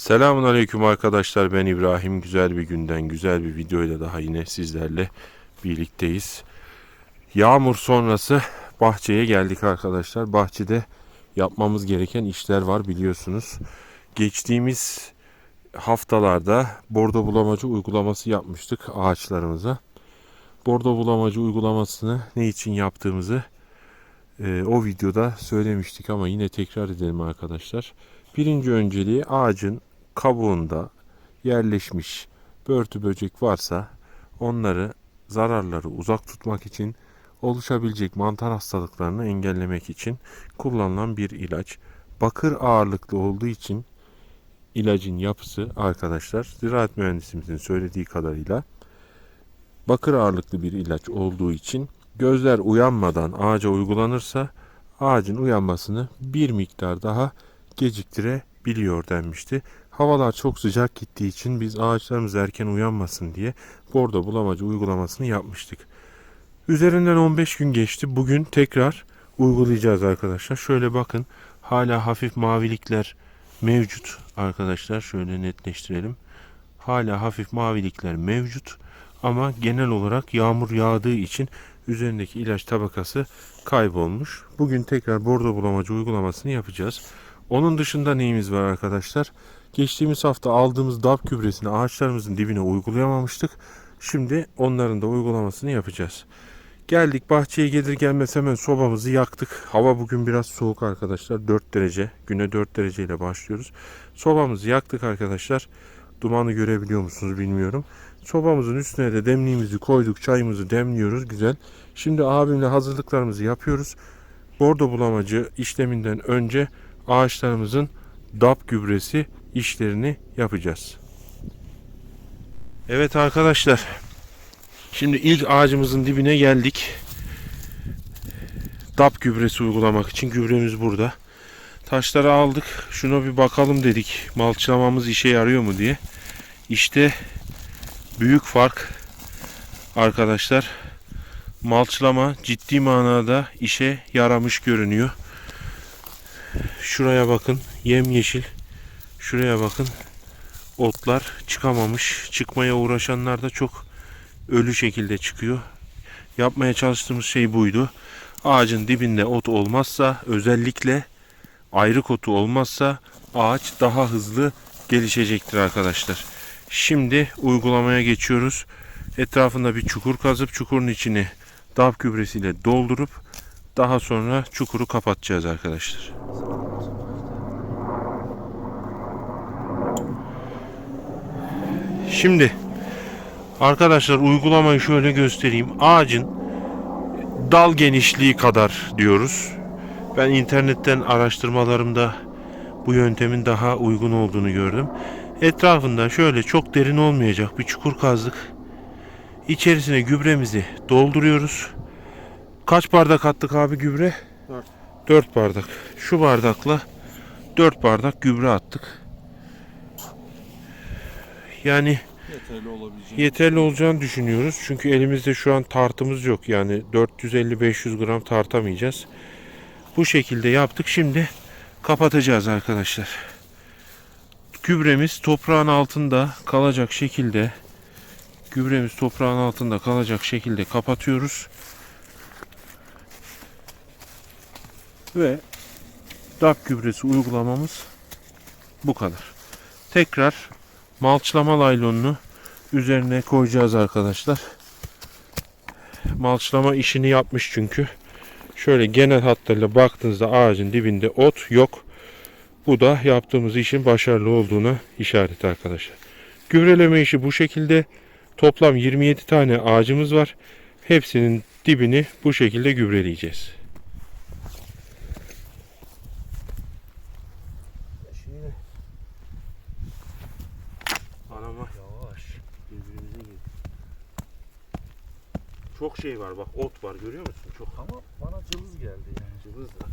Selamun Aleyküm arkadaşlar ben İbrahim. Güzel bir günden güzel bir videoyla daha yine sizlerle birlikteyiz. Yağmur sonrası bahçeye geldik arkadaşlar. Bahçede yapmamız gereken işler var biliyorsunuz. Geçtiğimiz haftalarda bordo bulamacı uygulaması yapmıştık ağaçlarımıza. Bordo bulamacı uygulamasını ne için yaptığımızı e, o videoda söylemiştik ama yine tekrar edelim arkadaşlar. Birinci önceliği ağacın kabuğunda yerleşmiş börtü böcek varsa onları zararları uzak tutmak için oluşabilecek mantar hastalıklarını engellemek için kullanılan bir ilaç. Bakır ağırlıklı olduğu için ilacın yapısı arkadaşlar ziraat mühendisimizin söylediği kadarıyla bakır ağırlıklı bir ilaç olduğu için gözler uyanmadan ağaca uygulanırsa ağacın uyanmasını bir miktar daha geciktirebiliyor denmişti. Havalar çok sıcak gittiği için biz ağaçlarımız erken uyanmasın diye bordo bulamacı uygulamasını yapmıştık. Üzerinden 15 gün geçti. Bugün tekrar uygulayacağız arkadaşlar. Şöyle bakın hala hafif mavilikler mevcut arkadaşlar. Şöyle netleştirelim. Hala hafif mavilikler mevcut ama genel olarak yağmur yağdığı için üzerindeki ilaç tabakası kaybolmuş. Bugün tekrar bordo bulamacı uygulamasını yapacağız. Onun dışında neyimiz var arkadaşlar? Geçtiğimiz hafta aldığımız DAP gübresini ağaçlarımızın dibine uygulayamamıştık. Şimdi onların da uygulamasını yapacağız. Geldik bahçeye gelir gelmez hemen sobamızı yaktık. Hava bugün biraz soğuk arkadaşlar. 4 derece. Güne 4 dereceyle başlıyoruz. Sobamızı yaktık arkadaşlar. Dumanı görebiliyor musunuz bilmiyorum. Sobamızın üstüne de demliğimizi koyduk. Çayımızı demliyoruz. Güzel. Şimdi abimle hazırlıklarımızı yapıyoruz. Bordo bulamacı işleminden önce ağaçlarımızın DAP gübresi işlerini yapacağız. Evet arkadaşlar. Şimdi ilk ağacımızın dibine geldik. DAP gübresi uygulamak için gübremiz burada. Taşları aldık. Şuna bir bakalım dedik. Malçlamamız işe yarıyor mu diye. İşte büyük fark arkadaşlar. Malçlama ciddi manada işe yaramış görünüyor. Şuraya bakın. Yemyeşil. Şuraya bakın. Otlar çıkamamış. Çıkmaya uğraşanlar da çok ölü şekilde çıkıyor. Yapmaya çalıştığımız şey buydu. Ağacın dibinde ot olmazsa özellikle ayrık otu olmazsa ağaç daha hızlı gelişecektir arkadaşlar. Şimdi uygulamaya geçiyoruz. Etrafında bir çukur kazıp çukurun içini DAP gübresiyle doldurup daha sonra çukuru kapatacağız arkadaşlar. Şimdi arkadaşlar uygulamayı şöyle göstereyim. Ağacın dal genişliği kadar diyoruz. Ben internetten araştırmalarımda bu yöntemin daha uygun olduğunu gördüm. Etrafında şöyle çok derin olmayacak bir çukur kazdık. İçerisine gübremizi dolduruyoruz. Kaç bardak attık abi gübre? 4. 4 bardak. Şu bardakla 4 bardak gübre attık. Yani Yeterli olabilecek. yeterli olacağını düşünüyoruz. Çünkü elimizde şu an tartımız yok. Yani 450-500 gram tartamayacağız. Bu şekilde yaptık. Şimdi kapatacağız arkadaşlar. Gübremiz toprağın altında kalacak şekilde gübremiz toprağın altında kalacak şekilde kapatıyoruz. Ve DAP gübresi uygulamamız bu kadar. Tekrar malçlama laylonunu üzerine koyacağız arkadaşlar. Malçlama işini yapmış çünkü. Şöyle genel hatlarıyla baktığınızda ağacın dibinde ot yok. Bu da yaptığımız işin başarılı olduğuna işaret arkadaşlar. Gübreleme işi bu şekilde. Toplam 27 tane ağacımız var. Hepsinin dibini bu şekilde gübreleyeceğiz. Şimdi Anama yavaş birbirimize gir. Çok şey var bak ot var görüyor musun? Çok Ama bana cılız geldi yani. cılız da.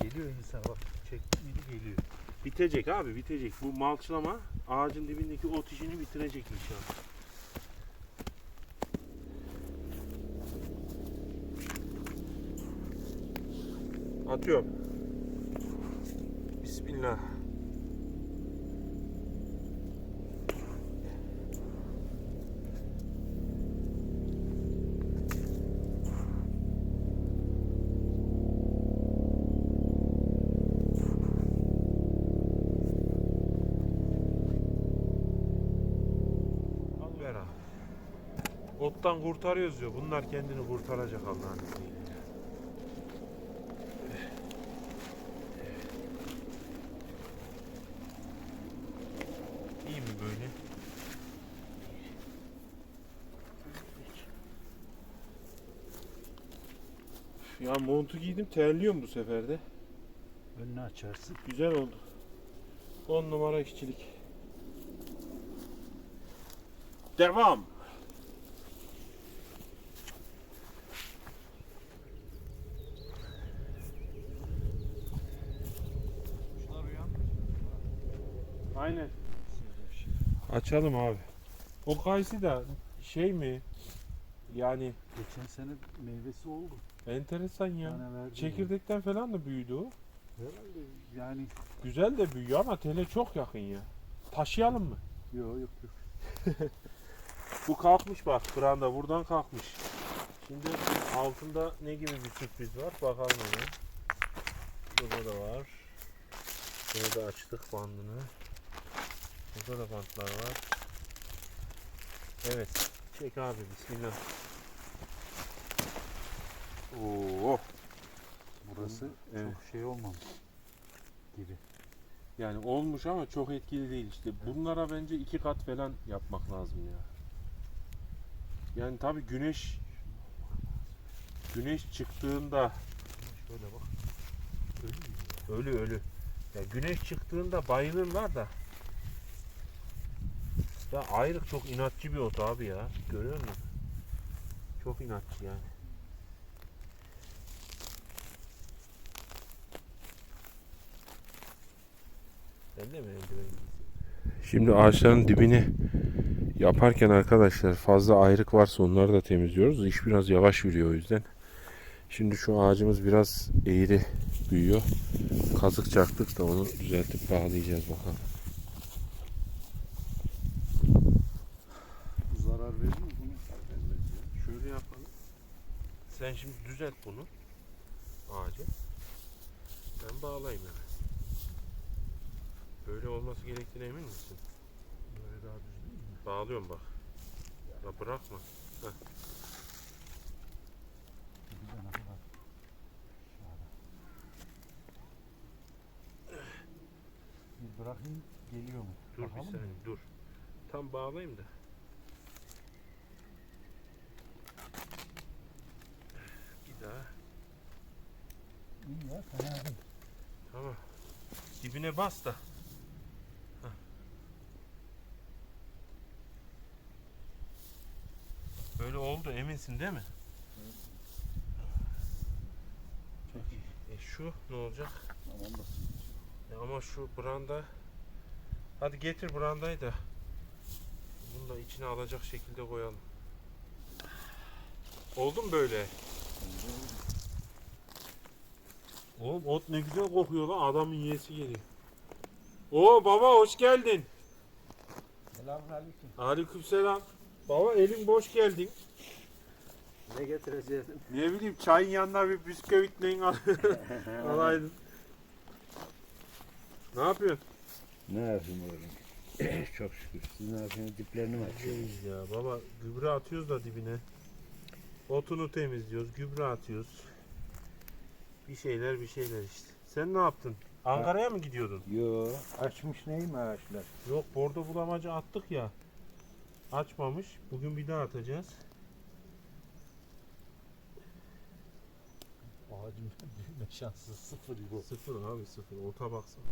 Geliyor insan bak. Çekti miydi geliyor. Bitecek abi bitecek. Bu malçlama ağacın dibindeki ot işini bitirecek inşallah. Atıyorum. Ottan kurtarıyoruz diyor. Bunlar kendini kurtaracak Allah'ın izniyle. İyi mi böyle? Ya montu giydim terliyorum bu sefer de. Önünü açarsın. Güzel oldu. 10 numara işçilik. Devam. Açalım abi. O kayısı da şey mi? Yani Geçen sene meyvesi oldu. enteresan ya. Tane verdi Çekirdekten falan da büyüdü o. Herhalde yani Güzel de büyüyor ama tele çok yakın ya. Taşıyalım mı? yok yok yok. Bu kalkmış bak branda buradan kalkmış. Şimdi altında ne gibi bir sürpriz var bakalım hemen. Burada da var. Bunu da açtık bandını. Burada da bantlar var. Evet. Çek abi bismillah. Oo. Burası Evet. çok şey olmamış gibi. Yani olmuş ama çok etkili değil işte. Bunlara bence iki kat falan yapmak lazım ya. Yani tabi güneş güneş çıktığında Şöyle bak. Ölü ya. ölü ölü. Ya güneş çıktığında bayılırlar da. Ya ayrık çok inatçı bir ot abi ya. Görüyor musun? Çok inatçı yani. Sen de mi eldiven Şimdi ağaçların dibini yaparken arkadaşlar fazla ayrık varsa onları da temizliyoruz. İş biraz yavaş yürüyor o yüzden. Şimdi şu ağacımız biraz eğri büyüyor. Kazık çaktık da onu düzeltip bağlayacağız bakalım. Bu zarar verir mi bunu? Şöyle yapalım. Sen şimdi düzelt bunu. Ağacı. Ben bağlayayım hemen. Böyle olması gerektiğine emin misin? Böyle daha düz değil mi? Bağlıyorum bak. Ya bırakma. Şöyle. Bir bırakayım geliyor mu? Dur Bakalım bir mı? saniye dur. Tam bağlayayım da. Bir daha. İyi ya fena değil. Tamam. Dibine bas da. Böyle oldu eminsin değil mi? Çok iyi. E şu ne olacak? Tamam da. E ama şu branda Hadi getir brandayı da Bunu da içine alacak şekilde koyalım. Oldu mu böyle? Oğlum ot ne güzel kokuyor lan adamın yiyesi geliyor. Oo baba hoş geldin. Selamünaleyküm. Aleykümselam. Baba elin boş geldin. Ne getireceğiz? Ne bileyim çayın yanına bir bisküvit neyin al alaydın. Ne yapıyorsun? Ne yapayım oğlum? Çok şükür. Siz ne yapıyorsunuz? Diplerini mi açıyorsunuz? Ya baba gübre atıyoruz da dibine. Otunu temizliyoruz, gübre atıyoruz. Bir şeyler bir şeyler işte. Sen ne yaptın? Ankara'ya mı gidiyordun? Yo, açmış neyim ağaçlar? Yok bordo bulamacı attık ya. Açmamış. Bugün bir daha atacağız. Ağacın büyüme şansı sıfır bu. Sıfır abi sıfır. Ota baksana.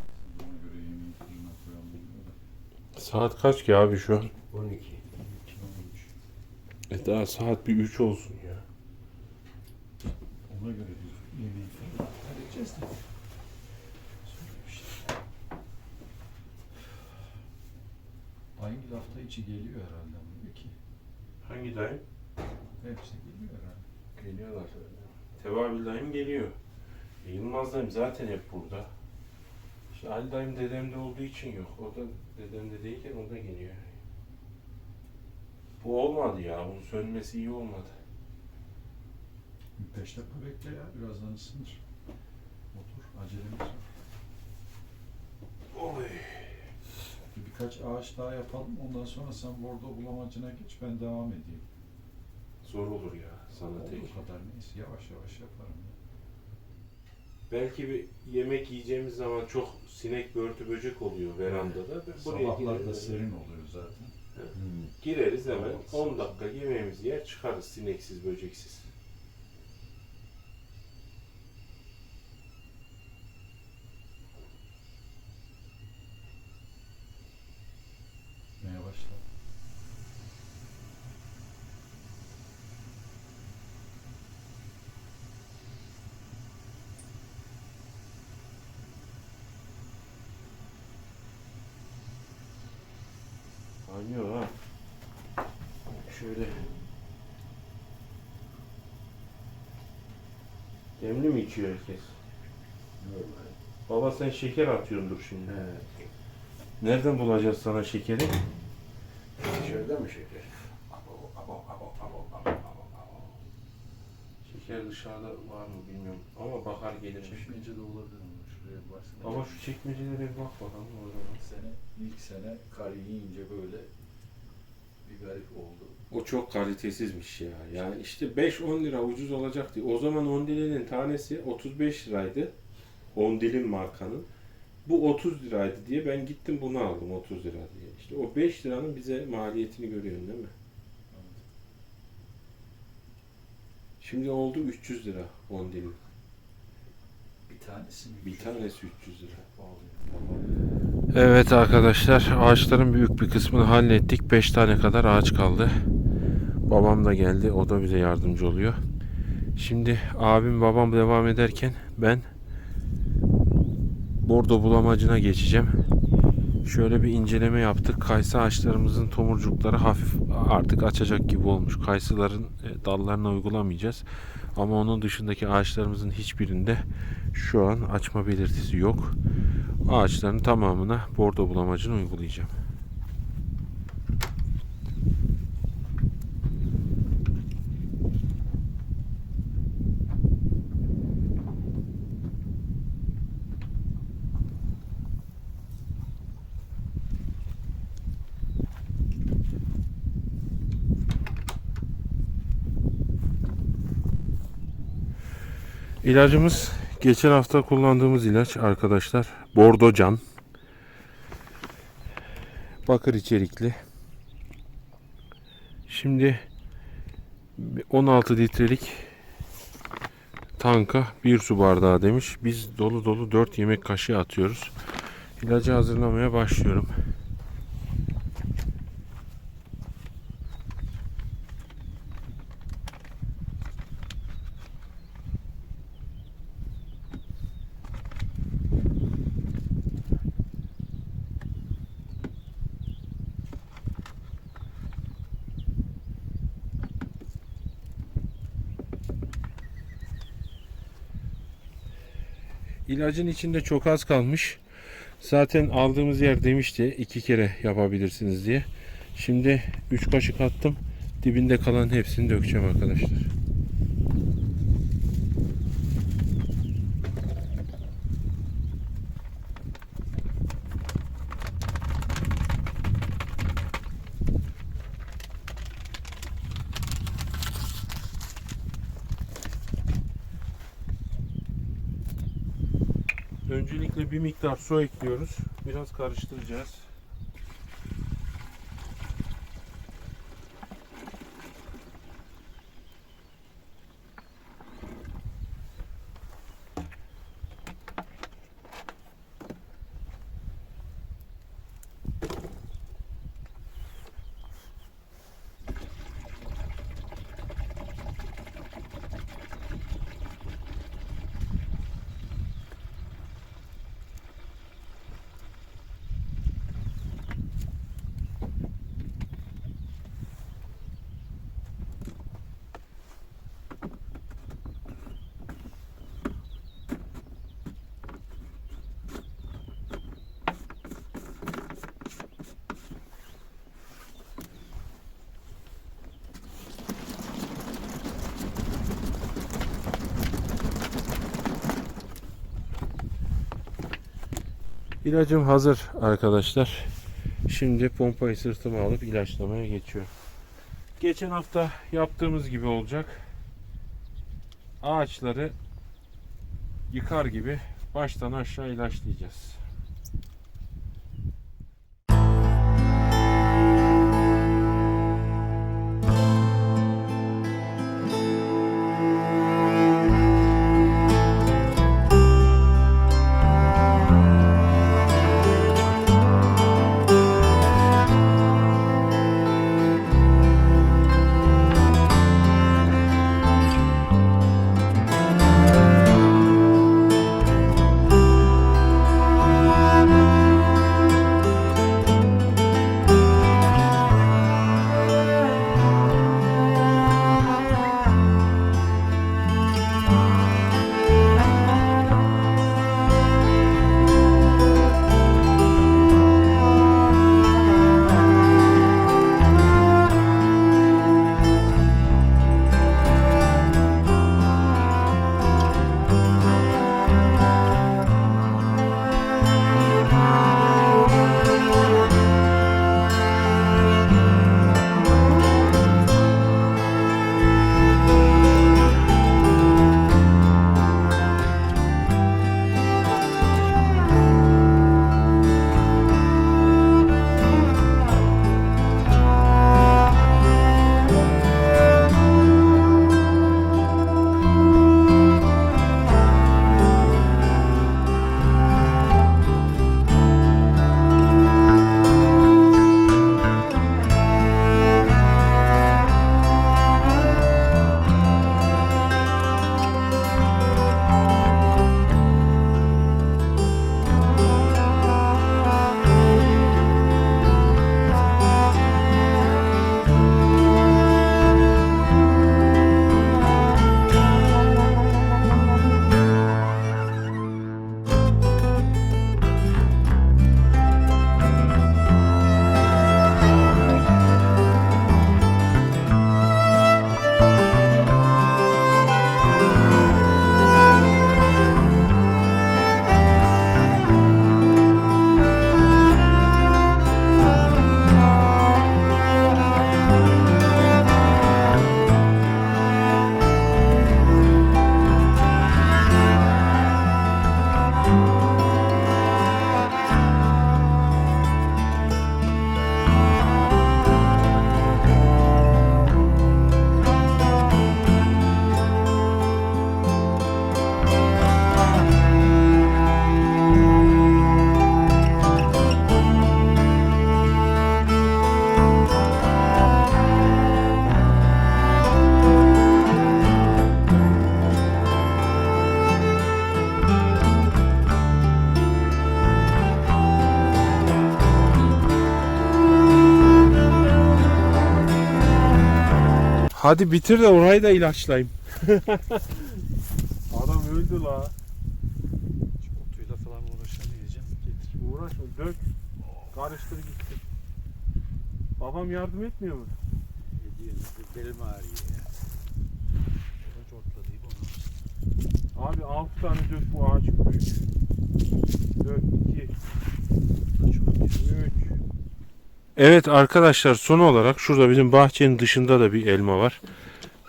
Saat kaç ki abi şu an? 12. E daha saat bir 3 olsun ya. Ona göre bir yemeği de. Hangi hafta içi geliyor herhalde bu iki. Hangi dayım? Hepsi geliyor herhalde. Geliyorlar. Tevabil dayım geliyor. E, Yılmaz dayım zaten hep burada. İşte Ali dayım dedemde olduğu için yok. O da dedemde değilken o da geliyor. Bu olmadı ya. Bunun sönmesi iyi olmadı. Beş dakika bekle ya birazdan ısınır. Acelemiz var. Oy. Bir Birkaç ağaç daha yapalım ondan sonra sen bordo bulamacına geç ben devam edeyim. zor olur ya sana tek. O kadar neyse yavaş yavaş yaparım. ya. Belki bir yemek yiyeceğimiz zaman çok sinek börtü böcek oluyor verandada. Buraya Sabahlarda gireriz. serin oluyor zaten. Gireriz hemen Evet. 10 dakika yemeğimizi yer çıkarız sineksiz böceksiz. Kaynıyor ha. Şöyle. Demli mi içiyor herkes? Normal. Baba sen şeker atıyordur şimdi. Evet. Nereden bulacağız sana şekeri? Dışarıda mı şeker? Şeker dışarıda var mı bilmiyorum ama bakar gelirmiş. Çekmecede olabilir baksana. Baba şu çekmecelere bak bakalım o zaman. İlk sene, ilk sene kar yiyince böyle bir garip oldu. O çok kalitesizmiş ya. Yani işte 5-10 lira ucuz olacak diye. O zaman ondilinin tanesi 35 liraydı. Ondilin markanın. Bu 30 liraydı diye ben gittim bunu aldım 30 lira diye. İşte o 5 liranın bize maliyetini görüyorsun değil mi? Şimdi oldu 300 lira ondilin. Bir tanesi? Bir tanesi 300 lira. Evet arkadaşlar ağaçların büyük bir kısmını hallettik. 5 tane kadar ağaç kaldı. Babam da geldi. O da bize yardımcı oluyor. Şimdi abim babam devam ederken ben bordo bulamacına geçeceğim. Şöyle bir inceleme yaptık. Kayısı ağaçlarımızın tomurcukları hafif artık açacak gibi olmuş. Kayısıların e, dallarına uygulamayacağız. Ama onun dışındaki ağaçlarımızın hiçbirinde şu an açma belirtisi yok. Ağaçların tamamına bordo bulamacını uygulayacağım. İlacımız geçen hafta kullandığımız ilaç arkadaşlar. Bordo Can. Bakır içerikli. Şimdi 16 litrelik tanka bir su bardağı demiş. Biz dolu dolu 4 yemek kaşığı atıyoruz. İlacı hazırlamaya başlıyorum. İlacın içinde çok az kalmış. Zaten aldığımız yer demişti iki kere yapabilirsiniz diye. Şimdi 3 kaşık attım. Dibinde kalan hepsini dökeceğim arkadaşlar. Öncelikle bir miktar su ekliyoruz. Biraz karıştıracağız. İlacım hazır arkadaşlar. Şimdi pompayı sırtıma alıp ilaçlamaya geçiyorum. geçen hafta yaptığımız gibi olacak. Ağaçları yıkar gibi baştan aşağı ilaçlayacağız. Hadi bitir de orayı da ilaçlayayım. Adam öldü la. Otuyla falan uğraşamayacağım. Getir. Uğraşma dök. Karıştır gitsin. Babam yardım etmiyor mu? Ediyorum. Belim ağrıyor ya. Şuradan çortladayım onu. Abi 6 tane dök bu ağaç büyük. Dök 2 3 Evet arkadaşlar son olarak şurada bizim bahçenin dışında da bir elma var.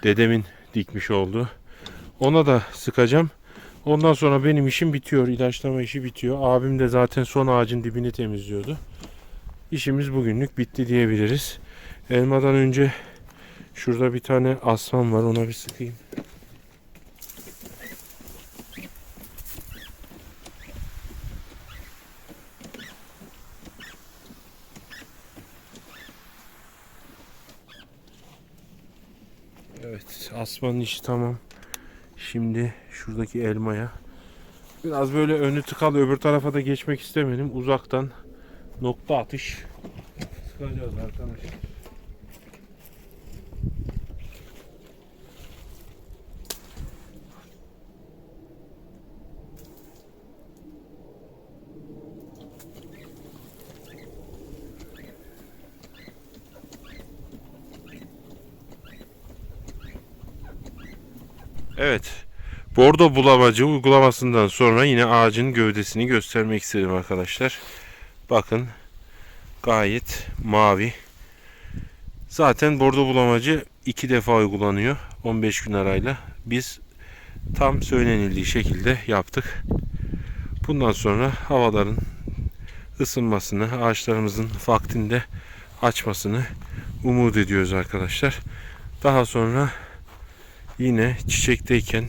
Dedemin dikmiş olduğu. Ona da sıkacağım. Ondan sonra benim işim bitiyor. ilaçlama işi bitiyor. Abim de zaten son ağacın dibini temizliyordu. İşimiz bugünlük bitti diyebiliriz. Elmadan önce şurada bir tane aslan var. Ona bir sıkayım. Evet, asmanın işi tamam. Şimdi şuradaki elmaya. Biraz böyle önü tıkalı öbür tarafa da geçmek istemedim. Uzaktan nokta atış sıkacağız arkadaşlar. Evet. Bordo bulamacı uygulamasından sonra yine ağacın gövdesini göstermek istedim arkadaşlar. Bakın gayet mavi. Zaten bordo bulamacı iki defa uygulanıyor 15 gün arayla. Biz tam söylenildiği şekilde yaptık. Bundan sonra havaların ısınmasını, ağaçlarımızın vaktinde açmasını umut ediyoruz arkadaşlar. Daha sonra yine çiçekteyken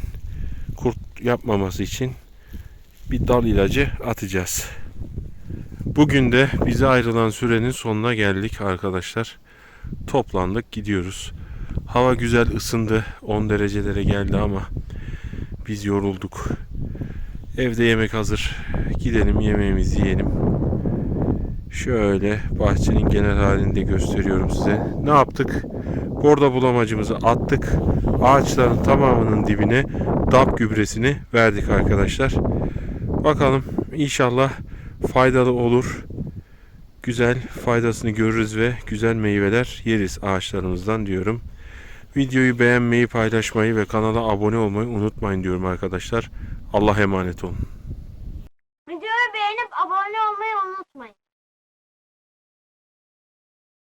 kurt yapmaması için bir dal ilacı atacağız. Bugün de bize ayrılan sürenin sonuna geldik arkadaşlar. Toplandık gidiyoruz. Hava güzel ısındı. 10 derecelere geldi ama biz yorulduk. Evde yemek hazır. Gidelim yemeğimizi yiyelim. Şöyle bahçenin genel halini de gösteriyorum size. Ne yaptık? Borda bulamacımızı attık. Ağaçların tamamının dibine DAP gübresini verdik arkadaşlar. Bakalım inşallah faydalı olur. Güzel faydasını görürüz ve güzel meyveler yeriz ağaçlarımızdan diyorum. Videoyu beğenmeyi, paylaşmayı ve kanala abone olmayı unutmayın diyorum arkadaşlar. Allah'a emanet olun.